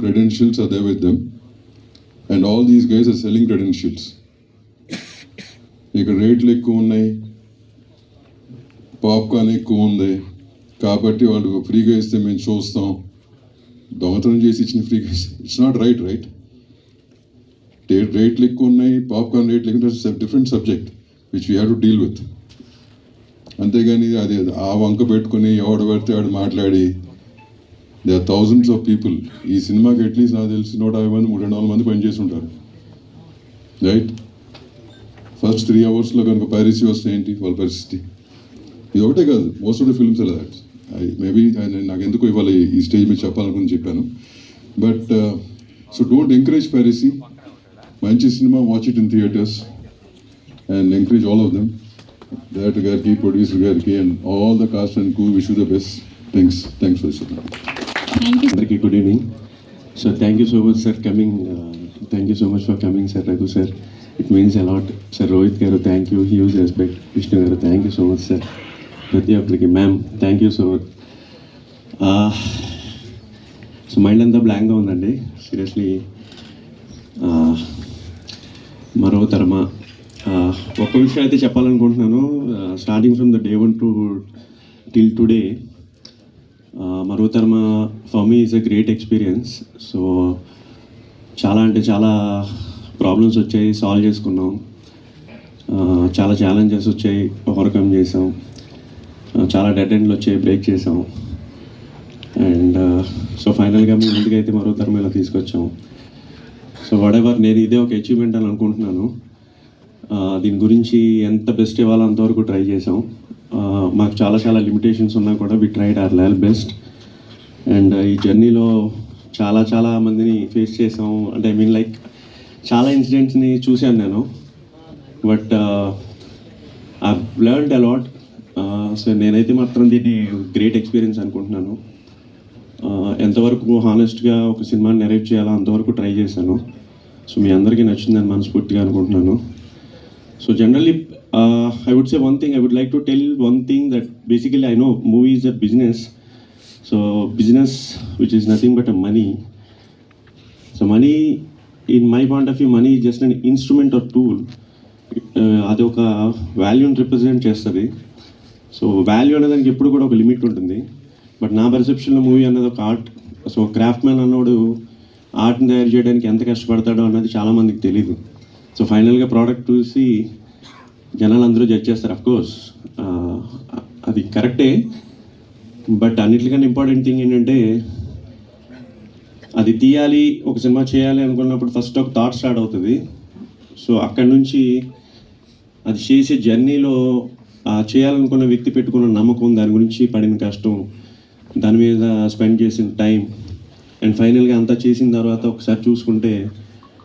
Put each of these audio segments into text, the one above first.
credentials are there with them, and all these guys are selling credentials. ఇక రేట్లు ఎక్కువ ఉన్నాయి. పాప్కార్న్ ఎక్కువ ఉంది. కాబట్టి వాళ్ళు ఫ్రీగా ఇస్తే మేము చూస్తాం దొంగతనం చేసి ఇచ్చిన ఫ్రీగా ఇట్స్ నాట్ రైట్ రైట్ రేట్లు ఎక్కువ ఉన్నాయి. పాప్కార్న్ రేట్లు ఎక్కువ different subject which we have to deal with అంతేగాని అది ఆ వంక పెట్టుకుని ఎవడు పెడితే ఆడు మాట్లాడి they are thousands of people ఈ సినిమాకి అట్లీస్ట్ నాకు తెలిసి నూట యాభై మంది మూడు రెండు వందల మంది పనిచేసి ఉంటారు రైట్ ఫస్ట్ త్రీ అవర్స్లో కనుక పైరసీ వస్తే ఏంటి? వాళ్ళ పరిస్థితి. ఇది ఒకటే కాదు. మోస్ట్ ఆఫ్ ద ఫిల్మ్స్ అలా దాట్ ఐ మేబీ నాకు ఎందుకు ఇవాళ ఈ స్టేజ్ మీద చెప్పాలనుకుని చెప్పాను. But so don't encourage piracy మంచి cinema watch it in theatres and encourage all of them director గారికి ప్రొడ్యూసర్ గారికి and all the cast and crew wish the best thanks thanks for cinema అందరికీ good evening so thank you so much sir coming thank you so much for coming sir Raghu sir it means a lot sir Rohit గారు thank you huge respect Vishnu గారు thank you so much sir ప్రతి ఒక్కరికి ma'am thank you so much so mind అంతా బ్లాంక్గా ఉందండి. Seriously మరో తరమ ఒక్క విషయం అయితే చెప్పాలనుకుంటున్నాను. Starting from the day one to till today మరోతర్మ for me is a great experience so చాలా అంటే చాలా ప్రాబ్లమ్స్ వచ్చాయి సాల్వ్ చేసుకున్నాం. చాలా ఛాలెంజెస్ వచ్చాయి ఓవర్కమ్ చేసాం చాలా డెడ్ ఎండ్లు వచ్చాయి బ్రేక్ చేసాం అండ్ సో ఫైనల్గా మేము ముందుకైతే మరో తరం ఇలా తీసుకొచ్చాం. సో వాట్ ఎవర్ నేను ఇదే ఒక అచీవ్మెంట్ అని అనుకుంటున్నాను. దీని గురించి ఎంత బెస్ట్ ఇవ్వాలో అంతవరకు ట్రై చేసాం మాకు చాలా చాలా లిమిటేషన్స్ ఉన్నా కూడా we tried our level best and ఈ జర్నీలో చాలా చాలా మందిని ఫేస్ చేసాం అంటే ఐ మీన్ లైక్ చాలా ఇన్సిడెంట్స్ని చూశాను నేను. But I learned a lot so నేనైతే మాత్రం దీన్ని గ్రేట్ ఎక్స్పీరియన్స్ అనుకుంటున్నాను. Uh, ఎంతవరకు హానెస్ట్గా ఒక సినిమాని నెరేట్ చేయాలో అంతవరకు ట్రై చేశాను. సో మీ అందరికీ నచ్చిందని మనస్ఫూర్తిగా అనుకుంటున్నాను. So generally I would say one thing I would like to tell one thing that basically I know movie is a business so business which is nothing but a money so money in my point of view money just an instrument or tool అది ఒక వాల్యూని represent చేస్తుంది. So value అనేదానికి ఎప్పుడు కూడా ఒక limit ఉంటుంది. But నా పర్సెప్షన్లో మూవీ అన్నది ఒక ఆర్ట్ సో క్రాఫ్ట్ మ్యాన్ అన్నోడు ఆర్ట్ని తయారు చేయడానికి ఎంత కష్టపడతాడో అన్నది చాలామందికి తెలియదు సో ఫైనల్గా ప్రోడక్ట్ చూసి జనాలు అందరూ జడ్జ్ చేస్తారు అఫ్కోర్స్ uh, అది కరెక్టే బట్ అన్నిటికన్నా ఇంపార్టెంట్ థింగ్ ఏంటంటే అది తీయాలి ఒక సినిమా చేయాలి అనుకున్నప్పుడు ఫస్ట్ ఒక థాట్ స్టార్ట్ అవుతుంది. సో అక్కడి నుంచి అది చేసే జర్నీలో ఆ చేయాలనుకున్న వ్యక్తి పెట్టుకున్న నమ్మకం దాని గురించి పడిన కష్టం దాని మీద స్పెండ్ చేసిన టైం అండ్ ఫైనల్గా అంతా చేసిన తర్వాత ఒకసారి చూసుకుంటే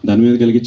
దాని మీద కలిగే